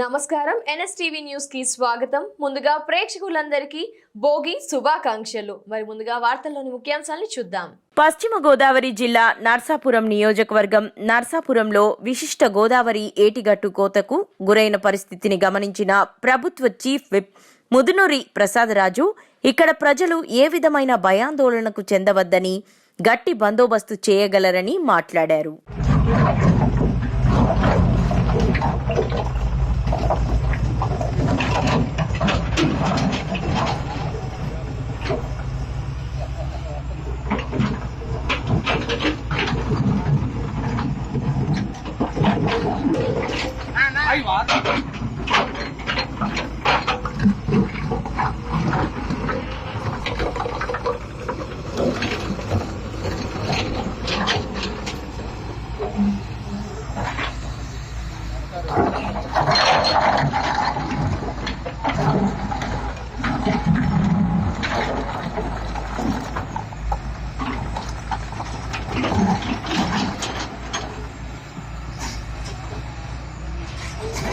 నమస్కారం. ఎన్ఎస్టీవీ న్యూస్కి స్వాగతం. ముందుగా ప్రేక్షకులందరికీ భోగి శుభాకాంక్షలు. మరి ముందుగా వార్తల్లోని ముఖ్యాంశాలను చూద్దాం. పశ్చిమ గోదావరి జిల్లా నర్సాపురం నియోజకవర్గం నర్సాపురంలో విశిష్ట గోదావరి ఏటిగట్టు కోతకు గురైన పరిస్థితిని గమనించిన ప్రభుత్వ చీఫ్ విప్ ముదునూరి ప్రసాదరాజు ఇక్కడ ప్రజలు ఏ విధమైన భయాందోళనకు చెందవద్దని గట్టి బందోబస్తు చేయగలరని మాట్లాడారు. thái you.